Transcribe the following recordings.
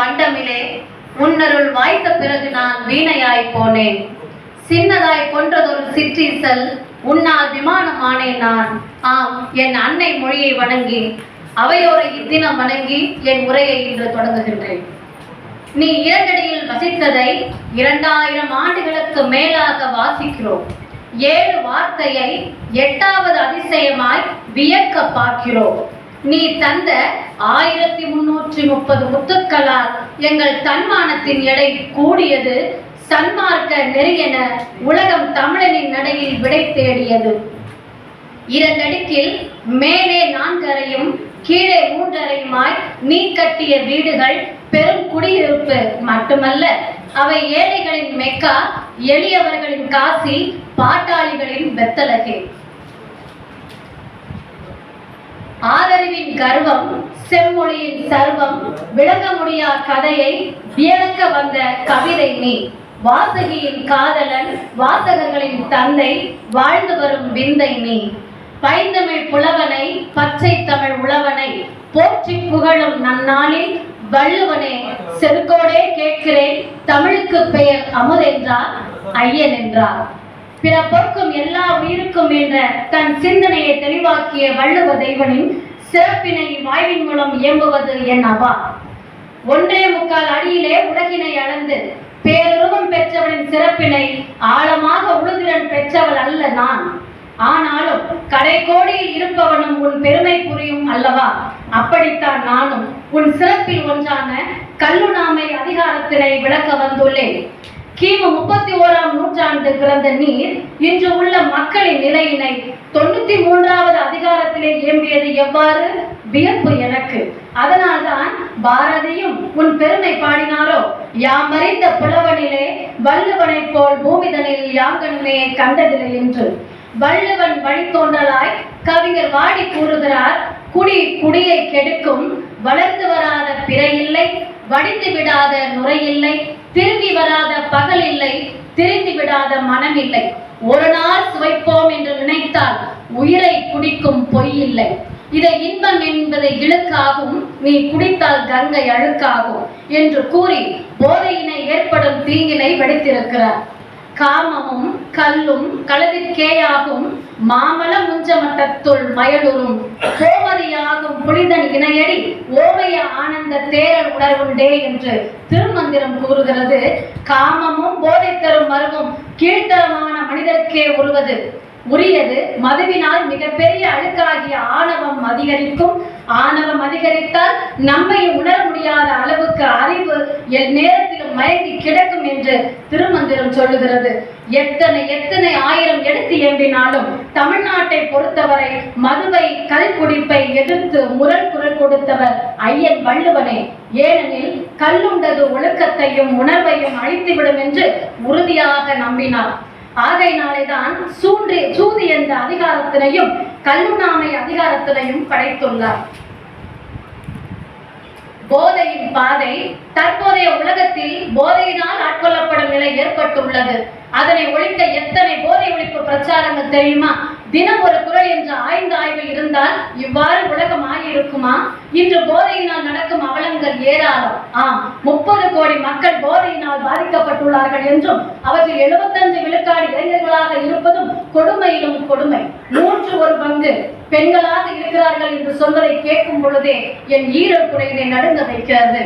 மண்டமிலே உன்னருள் வாய்த்த பிறகு நான் வீணையாய் போனேன். சின்னதாய் கொன்றதொரு சிற்றீசல் உன்னால் விமானமானேன் நான். ஆம் என் அன்னை மொழியை வணங்கி அவையோரை இத்தினம் வணங்கி என் உரையை இன்று தொடங்குகின்றேன். நீ இரண்டடியில் வசித்ததை இரண்டாயிரம் ஆண்டுகளுக்கு மேலாக வாசிக்கிறோம். ஏழு வார்த்தையை எட்டாவது அதிசயமாய் வியக்க பார்க்கிறோம். நீ தந்த ஆயிரத்தி முன்னூற்றி முப்பது முத்துக்களால் எங்கள் தன்மானத்தின் எடை கூடியது சன்மார்க்க நெறியென உலகம் தமிழனின் நடையில் விடை தேடியது. இரண்டடுக்கில் மேலே நான்கரையும் கீழே மூன்றரையுமாய் நீ கட்டிய வீடுகள் பெரும் குடியிருப்பு மட்டுமல்ல அவை ஏழைகளின் மெக்கா எளியவர்களின் காசி பாட்டாளிகளின் வெத்தலகே. ஆதரவின் கர்வம் செம்மொழியின் சர்வம் விளங்க முடியா கதையை வியக்க வந்த கவிதை நீ. வாசகியின் காதலன் வாசகர்களின் தந்தை வாழ்ந்து வரும் விந்தை நீ. பைந்தமிழ் புலவனை பச்சை தமிழ் உழவனை போற்றி புகழும் நன்னாளில் வள்ளுவனே செருக்கோடே கேட்கிறேன் தமிழுக்கு பெயர் அமுதென்றார் ஐயன் என்றார். பிற பொறுக்கும் எல்லா உயிருக்கும் என்ற தன் சிந்தனையை தெளிவாக்கிய வள்ளுவ தெய்வனின் சிறப்பினை வாய்வின் மூலம் இயம்புவது என் அவா ஒன்றே முக்கால் அடியிலே உலகினை அளந்து பேருருவம் பெற்றவனின் சிறப்பினை ஆழமாக உழுதிறன் பெற்றவள் அல்ல நான். ஆனாலும் கடைக்கோடியில் இருப்பவனும் உன் பெருமை புரியும் அல்லவா? அப்படித்தான் நானும் உன் சிறப்பில் ஒன்றான கல்லுநாமை அதிகாரத்தினை விளக்க வந்துள்ளேன். கிமு முப்பத்தி ஓராம் நூற்றாண்டு பிறந்த நீர் இன்று உள்ள மக்களின் நிலையினை தொண்ணூத்தி மூன்றாவது அதிகாரத்திலே இயம்பியது எவ்வாறு? வியப்பு எனக்கு. அதனால்தான் பாரதியும் உன் பெருமை பாடினாரோ? யாமறிந்த புலவனிலே வள்ளுவனைப் போல் பூமிதனில் யாங்கனுமே கண்டதில்லை என்று. வள்ளுவன் வழித்தோன்றலாய் கவிஞர் வாடி கூறுகிறார் குடி குடியை கெடுக்கும் வளர்ந்து வராத பிறையில்லை இல்லை வடிந்து விடாத நுரையில்லை திரும்பி வராத பகல் இல்லை திருந்தி விடாத மனம் இல்லை. ஒரு நாள் சுவைப்போம் என்று நினைத்தால் உயிரை குடிக்கும் பொய் இல்லை. இதை இன்பம் என்பதை இழுக்காகும் நீ குடித்தால் கங்கை அழுக்காகும் என்று கூறி போதையினை ஏற்படும் தீங்கினை வெடித்திருக்கிறார். காமமும் கல்லும் களவிற்கேயாகும் மாமல முஞ்சமட்டத்துள் மயலுறும் கோமதியாகும் புனிதன் இணையடி ஓமைய ஆனந்த தேரல் உணர்வுண்டே என்று திருமந்திரம் கூறுகிறது. காமமும் போதை தரும் மருவும் கீழ்த்தரமான மனிதருக்கே உருவது. உரியது. மதுவினால் மிகப்பெரிய அழுக்காகிய ஆணவம் அதிகரிக்கும். ஆணவம் அதிகரித்தால் நம்மை உணர முடியாத அளவுக்கு அறிவு எல் நேரத்திலும் மயங்கி கிடக்கும் என்று திருமந்திரம் சொல்லுகிறது. எத்தனை எத்தனை ஆயிரம் எடுத்து எம்பினாலும் தமிழ்நாட்டை பொறுத்தவரை மதுவை கல்குடிப்பை எதிர்த்து முரண் குரல் கொடுத்தவர் ஐயன் வள்ளுவனே. ஏனெனில் கல்லுண்டது ஒழுக்கத்தையும் உணர்வையும் அழித்துவிடும் என்று உறுதியாக நம்பினார். ஆகையினாலேதான் சூன்றி சூது என்ற அதிகாரத்தினையும் கல்லுண்ணாமை அதிகாரத்தினையும் படைத்துள்ளார். போதையின் பாதை தற்போதைய உலகத்தில் போதையினால் ஆட்கொள்ளப்படும் நிலை ஏற்பட்டுள்ளது. அதனை ஒழிக்க எத்தனை போதை ஒழிப்பு பிரச்சாரங்கள் தெரியுமா? தினம் ஒரு குரல் என்ற ஆய்ந்த ஆய்வில் இருந்தால் இவ்வாறு உலக இருக்குமா? இன்று போதையினால் நடக்கும் அவலங்கள் ஏராளம். ஆம் முப்பது கோடி மக்கள் போதையினால் பாதிக்கப்பட்டுள்ளார்கள் என்றும் அவற்றில் எழுபத்தஞ்சு விழுக்காடு இளைஞர்களாக இருப்பதும் கொடுமையிலும் கொடுமை. மூன்று ஒரு பங்கு பெண்களாக இருக்கிறார்கள் என்று சொல்வதை கேட்கும் பொழுதே என் ஈரல் குறையினை நடுங்க வைக்கிறது.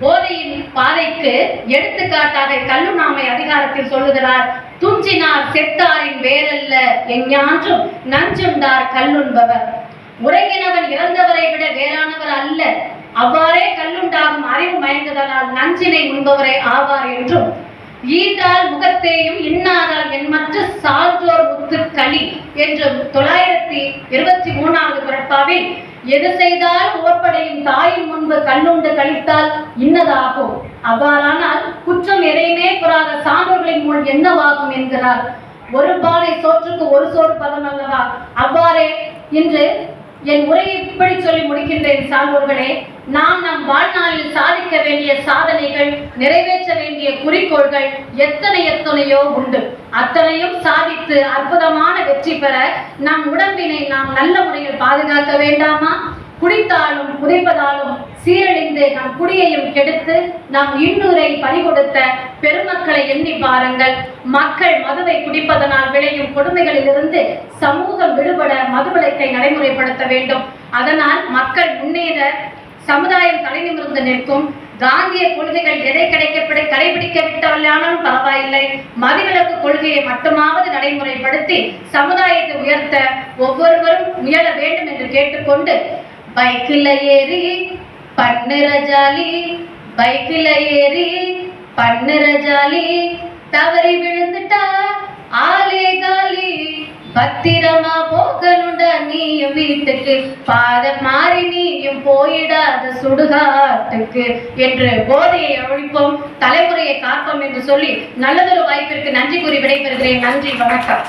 போதையின் பாதைக்கு எடுத்துக்காட்டாக கல்லுநாமை அதிகாரத்தில் சொல்லுகிறார் துஞ்சினார் செத்தாரின் வேறல்ல எஞ்ஞான்றும் நஞ்சுண்டார் கல்லுண்பவர். உறங்கினவன் இறந்தவரை விட வேறானவர் அல்ல. அவ்வாறே கல்லுண்டாகும் அறிவு மயங்குதலால் நஞ்சினை உண்பவரே ஆவார் என்றும் ஈண்டால் முகத்தேயும் இன்னாதால் என்மற்ற சான்றோர் முத்து களி என்றும் தொள்ளாயிரத்தி இருபத்தி மூணாவது பிறப்பாவில் எது செய்தால் ஓர்படையும் தாயின் முன்பு கல்லுண்டு கழித்தால் இன்னதாகும்? அவ்வாறானால் குற்றம் எதையுமே புறாத சான்றோர்களின் முன் என்னவாகும்? என்கிறார். ஒரு பானை சோற்றுக்கு ஒரு சோறு பதம் அல்லவா? அவ்வாறே இன்று என் உரையை இப்படி சொல்லி முடிக்கின்றேன் சான்றோர்களே நாம் நம் வாழ்நாளில் சாதிக்க வேண்டிய சாதனைகள் நிறைவேற்ற வேண்டிய குறிக்கோள்கள் எத்தனை எத்தனையோ உண்டு. அத்தனையும் சாதித்து அற்புதமான வெற்றி பெற நம் உடம்பினை நாம் நல்ல முறையில் பாதுகாக்க வேண்டாமா? குடித்தாலும் புதைப்பதாலும் சீரழிந்து நம் குடியையும் கெடுத்து நம் இன்னுரை பறிகொடுத்த பெருமக்களை எண்ணி பாருங்கள். மக்கள் மதுவை குடிப்பதனால் விளையும் கொடுமைகளிலிருந்து சமூகம் விடுபட மதுவிலக்கை நடைமுறைப்படுத்த வேண்டும். அதனால் மக்கள் முன்னேற சமுதாயம் தலைநிமிர்ந்து நிற்கும். காந்திய கொள்கைகள் எதை கிடைக்கப்பட கடைபிடிக்கவிட்டாலும் பரவாயில்லை. மதுவிலக்கு கொள்கையை மட்டுமாவது நடைமுறைப்படுத்தி சமுதாயத்தை உயர்த்த ஒவ்வொருவரும் முயல வேண்டும் என்று கேட்டுக்கொண்டு பைக்கில் ஏறி பண்ணுற ஜாலி பைக்கில் ஏறி பண்ணுற ஜாலி தவறி விழுந்துட்டா ஆலே காலி. பத்திரமா போகணுண்டா நீயும் வீட்டுக்கு பாத மாறி நீயும் போயிடாத சுடுகாட்டுக்கு என்று போதையை ஒழிப்போம் தலைமுறையை காப்போம் என்று சொல்லி நல்லதொரு வாய்ப்பிற்கு நன்றி கூறி விடைபெறுகிறேன். நன்றி வணக்கம்.